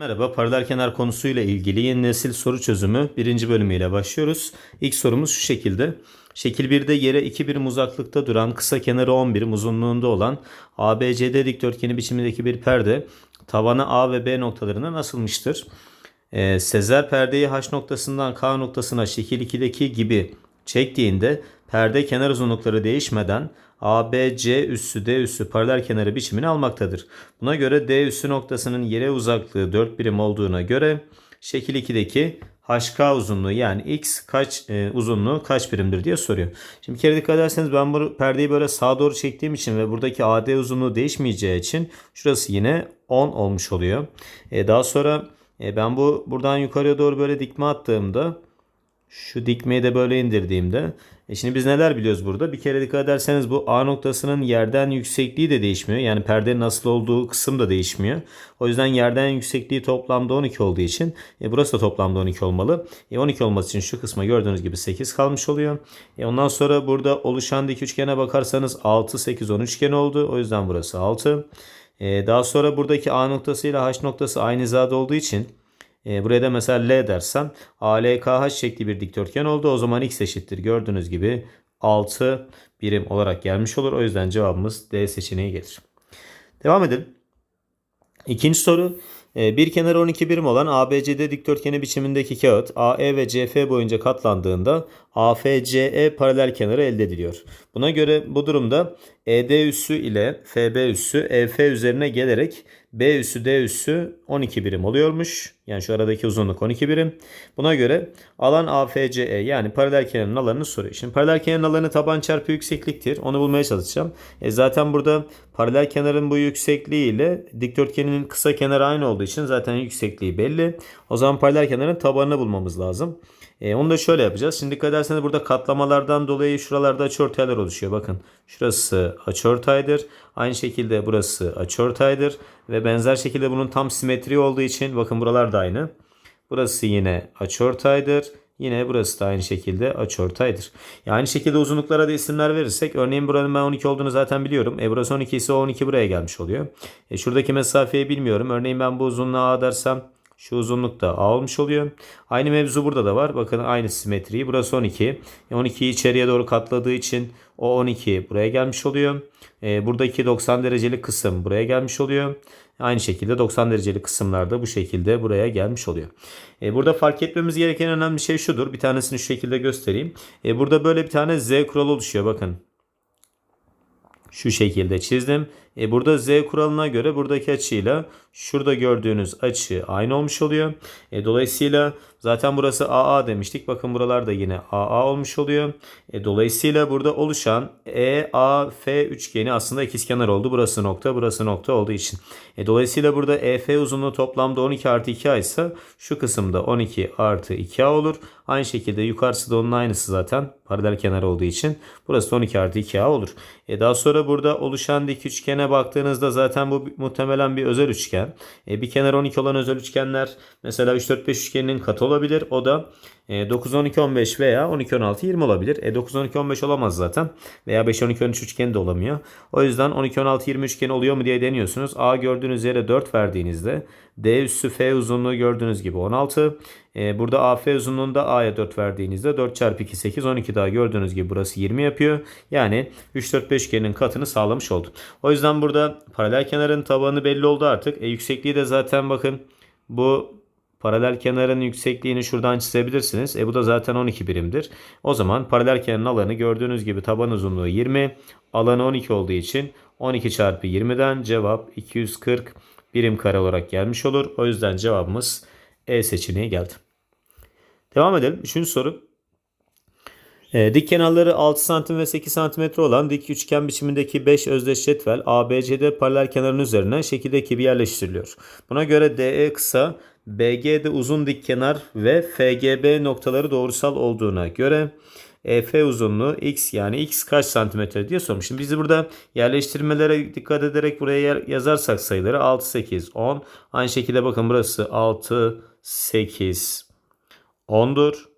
Merhaba, paralel kenar konusuyla ilgili yeni nesil soru çözümü birinci bölümüyle başlıyoruz. İlk sorumuz şu şekilde. Şekil 1'de yere 2 birim uzaklıkta duran kısa kenarı 10 birim uzunluğunda olan ABCD dikdörtgeni biçimindeki bir perde tavanı A ve B noktalarına asılmıştır. Ee, Sezer perdeyi H noktasından K noktasına şekil 2'deki gibi çektiğinde perde kenar uzunlukları değişmeden ABC üssü D üssü paralel kenarı biçimini almaktadır. Buna göre D üssü noktasının yere uzaklığı 4 birim olduğuna göre şekil 2'deki HK uzunluğu yani X kaç e, uzunluğu kaç birimdir diye soruyor. Şimdi bir kere dikkat ederseniz ben bu perdeyi böyle sağa doğru çektiğim için ve buradaki AD uzunluğu değişmeyeceği için şurası yine 10 olmuş oluyor. E, daha sonra e, ben bu buradan yukarıya doğru böyle dikme attığımda şu dikmeyi de böyle indirdiğimde e şimdi biz neler biliyoruz burada? Bir kere dikkat ederseniz bu A noktasının yerden yüksekliği de değişmiyor. Yani perdenin nasıl olduğu kısım da değişmiyor. O yüzden yerden yüksekliği toplamda 12 olduğu için e, burası da toplamda 12 olmalı. E, 12 olması için şu kısma gördüğünüz gibi 8 kalmış oluyor. E, ondan sonra burada oluşan dik üçgene bakarsanız 6, 8, 10 üçgen oldu. O yüzden burası 6. E, daha sonra buradaki A noktası ile H noktası aynı hizada olduğu için e, buraya da mesela L dersem ALKH şekli bir dikdörtgen oldu. O zaman x eşittir. Gördüğünüz gibi 6 birim olarak gelmiş olur. O yüzden cevabımız D seçeneği gelir. Devam edelim. İkinci soru. E, Bir kenarı 12 birim olan ABCD dikdörtgeni biçimindeki kağıt AE ve CF boyunca katlandığında AFCE paralel kenarı elde ediliyor. Buna göre bu durumda ED üssü ile FB üssü EF üzerine gelerek B üssü D üssü 12 birim oluyormuş. Yani şu aradaki uzunluk 12 birim. Buna göre alan AFCE yani paralel kenarın alanını soruyor. Şimdi paralel kenarın alanı taban çarpı yüksekliktir. Onu bulmaya çalışacağım. E zaten burada paralel kenarın bu yüksekliği ile dikdörtgenin kısa kenarı aynı olduğu için zaten yüksekliği belli. O zaman paralel kenarın tabanını bulmamız lazım. E, onu da şöyle yapacağız. Şimdi dikkat ederseniz burada katlamalardan dolayı şuralarda açıortaylar oluşuyor. Bakın şurası açıortaydır. Aynı şekilde burası açıortaydır. Ve benzer şekilde bunun tam simetri olduğu için bakın buralar da aynı. Burası yine açıortaydır. Yine burası da aynı şekilde açıortaydır. Yani aynı şekilde uzunluklara da isimler verirsek örneğin buranın ben 12 olduğunu zaten biliyorum. E burası 12 ise o 12 buraya gelmiş oluyor. E şuradaki mesafeyi bilmiyorum. Örneğin ben bu uzunluğa A dersem şu uzunluk da A olmuş oluyor. Aynı mevzu burada da var. Bakın aynı simetriyi. Burası 12. E 12'yi içeriye doğru katladığı için o 12 buraya gelmiş oluyor. E, buradaki 90 derecelik kısım buraya gelmiş oluyor. Aynı şekilde 90 derecelik kısımlar da bu şekilde buraya gelmiş oluyor. E, burada fark etmemiz gereken önemli şey şudur. Bir tanesini şu şekilde göstereyim. E, burada böyle bir tane Z kuralı oluşuyor. Bakın şu şekilde çizdim. E burada Z kuralına göre buradaki açıyla şurada gördüğünüz açı aynı olmuş oluyor. E dolayısıyla zaten burası AA demiştik. Bakın buralar da yine AA olmuş oluyor. E dolayısıyla burada oluşan EAF üçgeni aslında ikizkenar oldu. Burası nokta, burası nokta olduğu için. E dolayısıyla burada EF uzunluğu toplamda 12 artı 2A ise şu kısımda 12 artı 2A olur. Aynı şekilde yukarısı da onun aynısı zaten. Paralel kenar olduğu için. Burası da 12 artı 2A olur. E daha sonra burada oluşan dik üçgene baktığınızda zaten bu muhtemelen bir özel üçgen. E bir kenar 12 olan özel üçgenler mesela 3 4 5 üçgeninin katı olabilir. O da 9 12 15 veya 12 16 20 olabilir. E 9 12 15 olamaz zaten. Veya 5 12 13 üçgeni de olamıyor. O yüzden 12 16 20 üçgeni oluyor mu diye deniyorsunuz. A gördüğünüz yere 4 verdiğinizde D üssü F uzunluğu gördüğünüz gibi 16. E, burada AF uzunluğunda A'ya 4 verdiğinizde 4 çarpı 2 8 12 daha gördüğünüz gibi burası 20 yapıyor. Yani 3 4 5 üçgenin katını sağlamış oldu. O yüzden burada paralel kenarın tabanı belli oldu artık. E, yüksekliği de zaten bakın bu Paralel kenarın yüksekliğini şuradan çizebilirsiniz. E bu da zaten 12 birimdir. O zaman paralel kenarın alanı gördüğünüz gibi taban uzunluğu 20. Alanı 12 olduğu için 12 çarpı 20'den cevap 240 birim kare olarak gelmiş olur. O yüzden cevabımız E seçeneği geldi. Devam edelim. Üçüncü soru. E, dik kenarları 6 santim ve 8 santimetre olan dik üçgen biçimindeki 5 özdeş cetvel ABCD paralel kenarın üzerine şekildeki gibi yerleştiriliyor. Buna göre DE kısa, BG'de uzun dik kenar ve FGB noktaları doğrusal olduğuna göre EF uzunluğu x yani x kaç santimetre diye sormuş. Şimdi biz burada yerleştirmelere dikkat ederek buraya yazarsak sayıları 6, 8, 10. Aynı şekilde bakın burası 6, 8, 10'dur.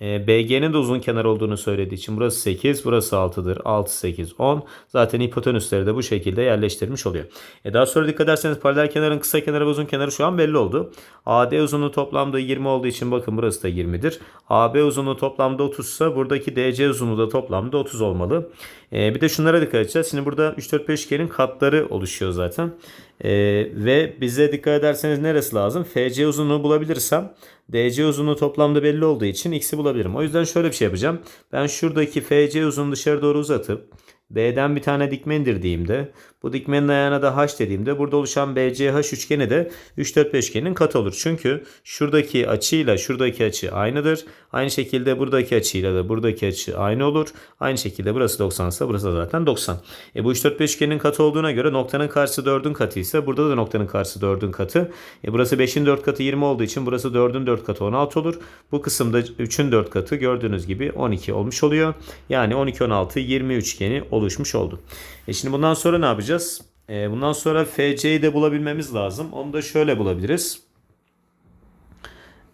E, BG'nin de uzun kenar olduğunu söylediği için burası 8, burası 6'dır. 6, 8, 10. Zaten hipotenüsleri de bu şekilde yerleştirmiş oluyor. E daha sonra dikkat ederseniz paralel kenarın kısa kenarı ve uzun kenarı şu an belli oldu. AD uzunluğu toplamda 20 olduğu için bakın burası da 20'dir. AB uzunluğu toplamda 30 ise buradaki DC uzunluğu da toplamda 30 olmalı. E, bir de şunlara dikkat edeceğiz. Şimdi burada 3, 4, 5 üçgenin katları oluşuyor zaten. E, ve bize dikkat ederseniz neresi lazım? FC uzunluğu bulabilirsem DC uzunluğu toplamda belli olduğu için x'i bulabilirim. O yüzden şöyle bir şey yapacağım. Ben şuradaki FC uzunluğu dışarı doğru uzatıp B'den bir tane dikme indirdiğimde bu dikmenin ayağına da H dediğimde burada oluşan BCH üçgeni de 3 4 5 üçgenin katı olur. Çünkü şuradaki açıyla şuradaki açı aynıdır. Aynı şekilde buradaki açıyla da buradaki açı aynı olur. Aynı şekilde burası 90 ise burası da zaten 90. E bu 3 4 5 üçgenin katı olduğuna göre noktanın karşısı 4'ün katı ise burada da noktanın karşısı 4'ün katı. E burası 5'in 4 katı 20 olduğu için burası 4'ün 4 katı 16 olur. Bu kısımda 3'ün 4 katı gördüğünüz gibi 12 olmuş oluyor. Yani 12 16 20 üçgeni oluşmuş oldu. E şimdi bundan sonra ne yapacağız? E bundan sonra FC'yi de bulabilmemiz lazım. Onu da şöyle bulabiliriz.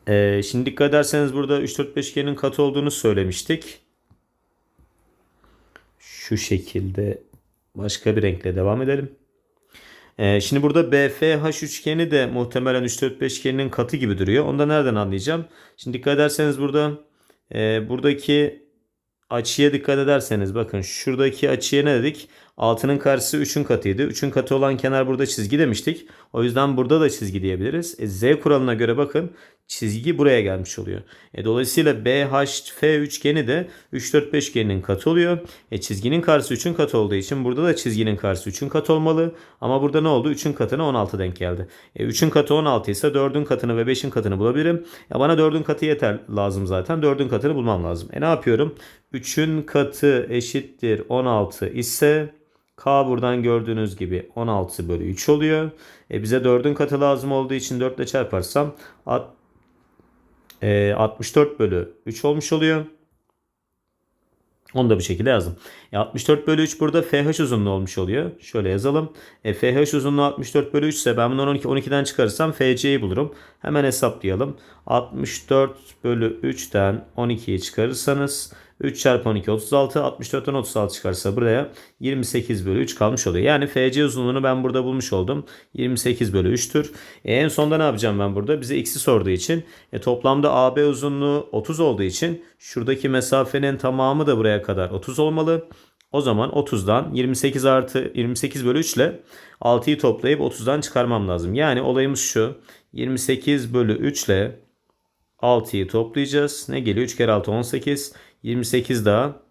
E şimdi dikkat ederseniz burada 3 4 5 üçgenin katı olduğunu söylemiştik. Şu şekilde başka bir renkle devam edelim. Ee, şimdi burada BFH üçgeni de muhtemelen 3 4 5 üçgeninin katı gibi duruyor. Onu da nereden anlayacağım? Şimdi dikkat ederseniz burada e, buradaki açıya dikkat ederseniz bakın şuradaki açıya ne dedik? 6'nın karşısı 3'ün katıydı. 3'ün katı olan kenar burada çizgi demiştik. O yüzden burada da çizgi diyebiliriz. E, Z kuralına göre bakın çizgi buraya gelmiş oluyor. E, dolayısıyla BHF üçgeni de 3 4 5 üçgeninin katı oluyor. E, çizginin karşısı 3'ün katı olduğu için burada da çizginin karşısı 3'ün katı olmalı. Ama burada ne oldu? 3'ün katına 16 denk geldi. E, 3'ün katı 16 ise 4'ün katını ve 5'in katını bulabilirim. Ya bana 4'ün katı yeter lazım zaten. 4'ün katını bulmam lazım. E ne yapıyorum? 3'ün katı eşittir 16 ise K buradan gördüğünüz gibi 16 bölü 3 oluyor. E bize 4'ün katı lazım olduğu için 4 ile çarparsam at, e, 64 bölü 3 olmuş oluyor. Onu da bu şekilde yazdım. E 64 bölü 3 burada FH uzunluğu olmuş oluyor. Şöyle yazalım. E FH uzunluğu 64 bölü 3 ise ben bunu 12, 12'den çıkarırsam FC'yi bulurum. Hemen hesaplayalım. 64 bölü 3'ten 12'yi çıkarırsanız 3 çarpı 12 36. 64'ten 36 çıkarsa buraya 28 bölü 3 kalmış oluyor. Yani FC uzunluğunu ben burada bulmuş oldum. 28 bölü 3'tür. E en sonda ne yapacağım ben burada? Bize x'i sorduğu için e toplamda AB uzunluğu 30 olduğu için şuradaki mesafenin tamamı da buraya kadar 30 olmalı. O zaman 30'dan 28 artı 28 bölü 3 ile 6'yı toplayıp 30'dan çıkarmam lazım. Yani olayımız şu. 28 bölü 3 ile 6'yı toplayacağız. Ne geliyor? 3 kere 6 18. 28 daha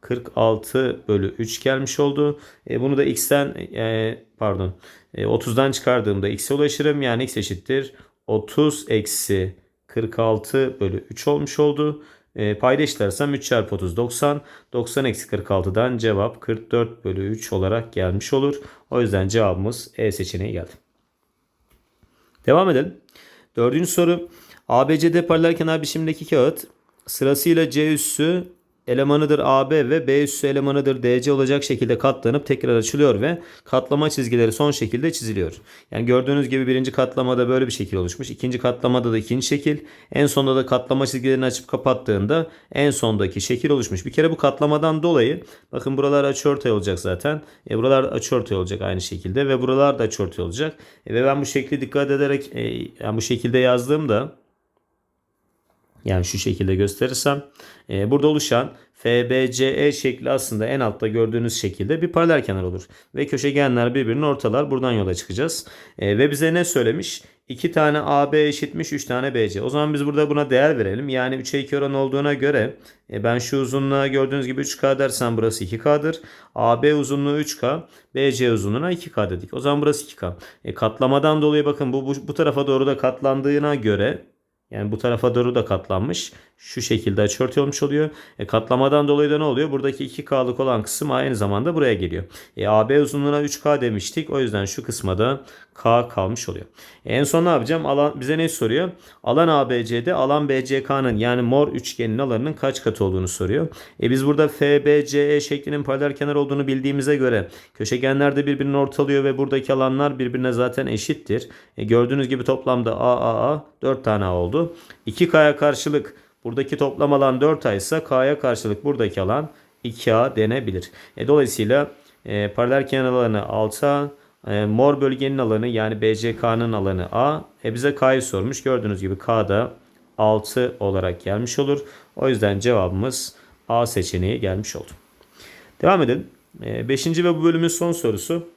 46 bölü 3 gelmiş oldu. E, bunu da x'ten e, pardon e, 30'dan çıkardığımda x'e ulaşırım. Yani x eşittir 30 eksi 46 bölü 3 olmuş oldu. E, payda eşitlersem 3 çarpı 30 90. 90 eksi 46'dan cevap 44 bölü 3 olarak gelmiş olur. O yüzden cevabımız E seçeneği geldi. Devam edelim. Dördüncü soru. ABCD paralel kenar biçimdeki kağıt sırasıyla C üssü elemanıdır AB ve B üssü elemanıdır DC olacak şekilde katlanıp tekrar açılıyor ve katlama çizgileri son şekilde çiziliyor. Yani gördüğünüz gibi birinci katlamada böyle bir şekil oluşmuş. ikinci katlamada da ikinci şekil. En sonunda da katlama çizgilerini açıp kapattığında en sondaki şekil oluşmuş. Bir kere bu katlamadan dolayı bakın buralar açıortay olacak zaten. E, buralar açıortay olacak aynı şekilde ve buralar da açıortay olacak. E, ve ben bu şekli dikkat ederek e, yani bu şekilde yazdığımda yani şu şekilde gösterirsem e, burada oluşan FBCE şekli aslında en altta gördüğünüz şekilde bir paralel kenar olur. Ve köşegenler birbirini ortalar. Buradan yola çıkacağız. E, ve bize ne söylemiş? 2 tane AB eşitmiş 3 tane BC. O zaman biz burada buna değer verelim. Yani 3'e 2 oran olduğuna göre e, ben şu uzunluğa gördüğünüz gibi 3K dersem burası 2K'dır. AB uzunluğu 3K. BC uzunluğuna 2K dedik. O zaman burası 2K. E, katlamadan dolayı bakın bu, bu, bu tarafa doğru da katlandığına göre yani bu tarafa doğru da katlanmış. Şu şekilde açıortay olmuş oluyor. E, katlamadan dolayı da ne oluyor? Buradaki 2K'lık olan kısım aynı zamanda buraya geliyor. E, AB uzunluğuna 3K demiştik. O yüzden şu kısma da K kalmış oluyor. En son ne yapacağım? Alan bize ne soruyor? Alan ABC'de alan BCK'nın yani mor üçgenin alanının kaç katı olduğunu soruyor. E, biz burada FBCE şeklinin paralel kenar olduğunu bildiğimize göre köşegenler de birbirini ortalıyor ve buradaki alanlar birbirine zaten eşittir. E, gördüğünüz gibi toplamda A, A, A 4 tane A oldu. 2K'ya karşılık Buradaki toplam alan 4A ise K'ya karşılık buradaki alan 2A denebilir. E, dolayısıyla e, paralel kenar alanı 6A, e, mor bölgenin alanı yani BCK'nın alanı A. E, bize K'yı sormuş. Gördüğünüz gibi K'da 6 olarak gelmiş olur. O yüzden cevabımız A seçeneği gelmiş oldu. Devam edelim. 5. ve bu bölümün son sorusu.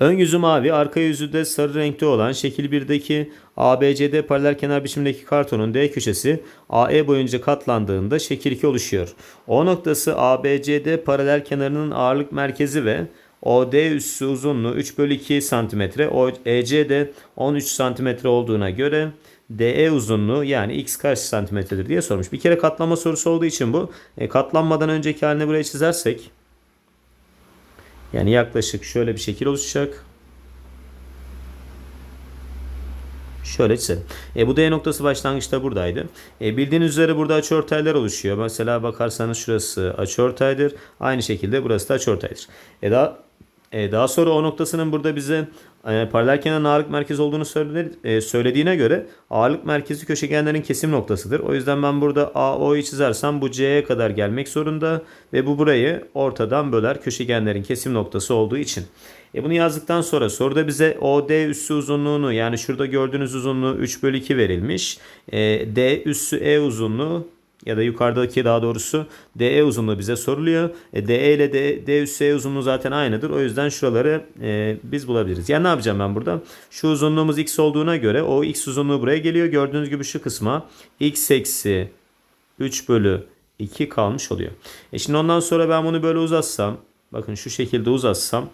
Ön yüzü mavi, arka yüzü de sarı renkte olan şekil 1'deki ABCD paralel kenar biçimindeki kartonun D köşesi AE boyunca katlandığında şekil 2 oluşuyor. O noktası ABCD paralel kenarının ağırlık merkezi ve OD üssü uzunluğu 3 bölü 2 cm, EC de 13 cm olduğuna göre DE uzunluğu yani x kaç santimetredir diye sormuş. Bir kere katlama sorusu olduğu için bu. E, katlanmadan önceki halini buraya çizersek yani yaklaşık şöyle bir şekil oluşacak. Şöyle çizelim. E, bu D noktası başlangıçta buradaydı. E, bildiğiniz üzere burada açıortaylar oluşuyor. Mesela bakarsanız şurası açıortaydır. Aynı şekilde burası da açıortaydır. E, daha, e, daha sonra o noktasının burada bize e, paralel kenarın ağırlık merkezi olduğunu söyledi, söylediğine göre ağırlık merkezi köşegenlerin kesim noktasıdır. O yüzden ben burada AO'yu çizersem bu C'ye kadar gelmek zorunda ve bu burayı ortadan böler köşegenlerin kesim noktası olduğu için. E bunu yazdıktan sonra soruda bize OD üssü uzunluğunu yani şurada gördüğünüz uzunluğu 3 bölü 2 verilmiş. E, D üssü E uzunluğu ya da yukarıdaki daha doğrusu DE uzunluğu bize soruluyor. E, DE ile D, D üssü E uzunluğu zaten aynıdır. O yüzden şuraları e, biz bulabiliriz. Yani ne yapacağım ben burada? Şu uzunluğumuz x olduğuna göre o x uzunluğu buraya geliyor. Gördüğünüz gibi şu kısma x eksi 3 bölü 2 kalmış oluyor. E şimdi ondan sonra ben bunu böyle uzatsam bakın şu şekilde uzatsam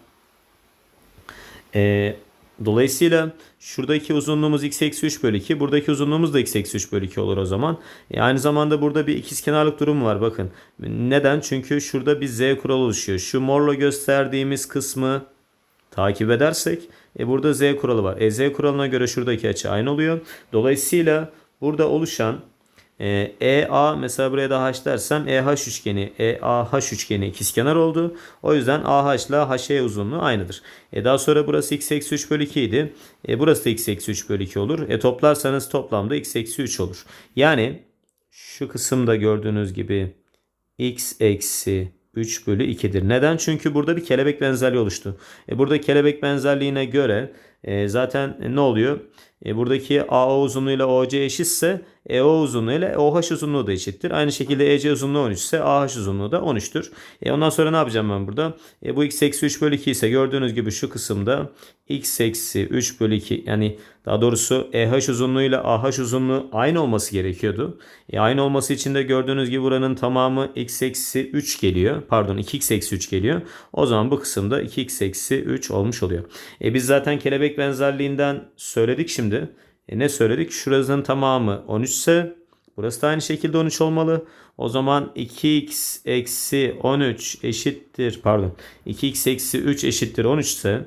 e, Dolayısıyla şuradaki uzunluğumuz x eksi 3 bölü 2. Buradaki uzunluğumuz da x eksi 3 bölü 2 olur o zaman. E aynı zamanda burada bir ikizkenarlık durumu var bakın. Neden? Çünkü şurada bir z kuralı oluşuyor. Şu morla gösterdiğimiz kısmı takip edersek e burada z kuralı var. E z kuralına göre şuradaki açı aynı oluyor. Dolayısıyla burada oluşan ee, EA mesela buraya da H dersem EH üçgeni EAH üçgeni ikizkenar oldu. O yüzden AH ile HE uzunluğu aynıdır. E daha sonra burası x eksi 3 bölü 2 idi. E burası da x eksi 3 bölü 2 olur. E toplarsanız toplamda x eksi 3 olur. Yani şu kısımda gördüğünüz gibi x eksi 3 bölü 2'dir. Neden? Çünkü burada bir kelebek benzerliği oluştu. E burada kelebek benzerliğine göre e, zaten ne oluyor? E, buradaki AO uzunluğu ile OC eşitse EO uzunluğu ile OH uzunluğu da eşittir. Aynı şekilde EC uzunluğu 13 ise AH uzunluğu da 13'tür. E, ondan sonra ne yapacağım ben burada? E, bu x eksi 3 bölü 2 ise gördüğünüz gibi şu kısımda x eksi 3 bölü 2 yani daha doğrusu EH uzunluğu ile AH uzunluğu aynı olması gerekiyordu. E, aynı olması için de gördüğünüz gibi buranın tamamı x eksi 3 geliyor. Pardon 2x eksi 3 geliyor. O zaman bu kısımda 2x eksi 3 olmuş oluyor. E, biz zaten kelebek benzerliğinden söyledik şimdi. E, ne söyledik? Şurasının tamamı 13 ise burası da aynı şekilde 13 olmalı. O zaman 2x eksi 13 eşittir pardon 2x eksi 3 eşittir 13 ise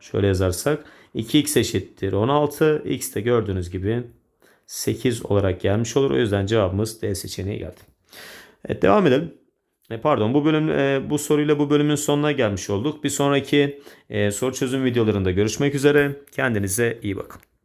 şöyle yazarsak 2x eşittir 16 x de gördüğünüz gibi 8 olarak gelmiş olur. O yüzden cevabımız D seçeneği geldi. Evet devam edelim. E, pardon bu bölüm e, bu soruyla bu bölümün sonuna gelmiş olduk. Bir sonraki e, soru çözüm videolarında görüşmek üzere. Kendinize iyi bakın.